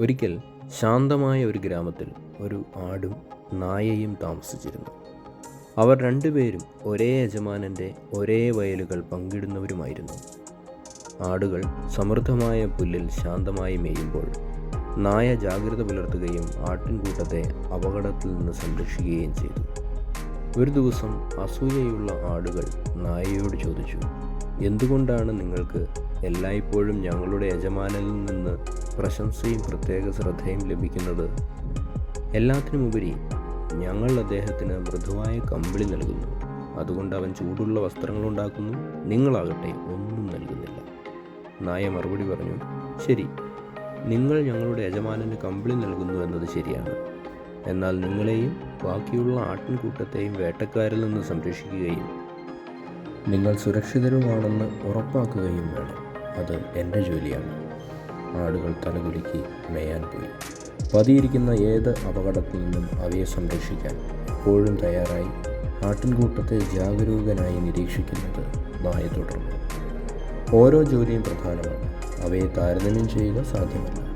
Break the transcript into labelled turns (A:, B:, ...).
A: ഒരിക്കൽ ശാന്തമായ ഒരു ഗ്രാമത്തിൽ ഒരു ആടും നായയും താമസിച്ചിരുന്നു. അവർ രണ്ടുപേരും ഒരേ യജമാനന്റെ ഒരേ വയലുകൾ പങ്കിടുന്നവരുമായിരുന്നു. ആടുകൾ സമൃദ്ധമായ പുല്ലിൽ ശാന്തമായി മേയുമ്പോൾ നായ ജാഗ്രത പുലർത്തുകയും ആട്ടിൻകൂട്ടത്തെ അപകടത്തിൽ നിന്ന് സംരക്ഷിക്കുകയും ചെയ്തു. ഒരു ദിവസം അസൂയയുള്ള ആടുകൾ നായയോട് ചോദിച്ചു എന്തുകൊണ്ടാണ് നിങ്ങൾക്ക് എല്ലായ്പ്പോഴും ഞങ്ങളുടെ യജമാനിൽ നിന്ന് പ്രശംസയും പ്രത്യേക ശ്രദ്ധയും ലഭിക്കുന്നത്? എല്ലാത്തിനുമുപരി ഞങ്ങൾ അദ്ദേഹത്തിന് മൃദുവായ കമ്പിളി നൽകുന്നു. അതുകൊണ്ട് അവൻ ചൂടുള്ള വസ്ത്രങ്ങൾ ഉണ്ടാക്കുന്നു. നിങ്ങളാകട്ടെ ഒന്നും നൽകുന്നില്ല. നായ മറുപടി പറഞ്ഞു ശരി നിങ്ങൾ ഞങ്ങളുടെ യജമാനന് കമ്പിളി നൽകുന്നു എന്നത് ശരിയാണ്. എന്നാൽ നിങ്ങളെയും ബാക്കിയുള്ള ആട്ടിൻകൂട്ടത്തെയും വേട്ടക്കാരിൽ നിന്ന് സംരക്ഷിക്കുകയും നിങ്ങൾ സുരക്ഷിതരുമാണെന്ന് ഉറപ്പാക്കുകയും വേണം. അത് എന്റെ ജോലിയാണ്. ആടുകൾ തലകുലുക്കി മേയാൻ പോയി. പതിയിരിക്കുന്ന ഏത് അപകടത്തിൽ നിന്നും അവയെ സംരക്ഷിക്കാൻ എപ്പോഴും തയ്യാറായി ആട്ടിൻകൂട്ടത്തെ ജാഗരൂകനായി നിരീക്ഷിക്കുന്നത് നായ തുടർന്നു. ഓരോ ജോലിയും പ്രധാനമാണ്. അവയെ താരതമ്യം ചെയ്യുക സാധ്യമല്ല.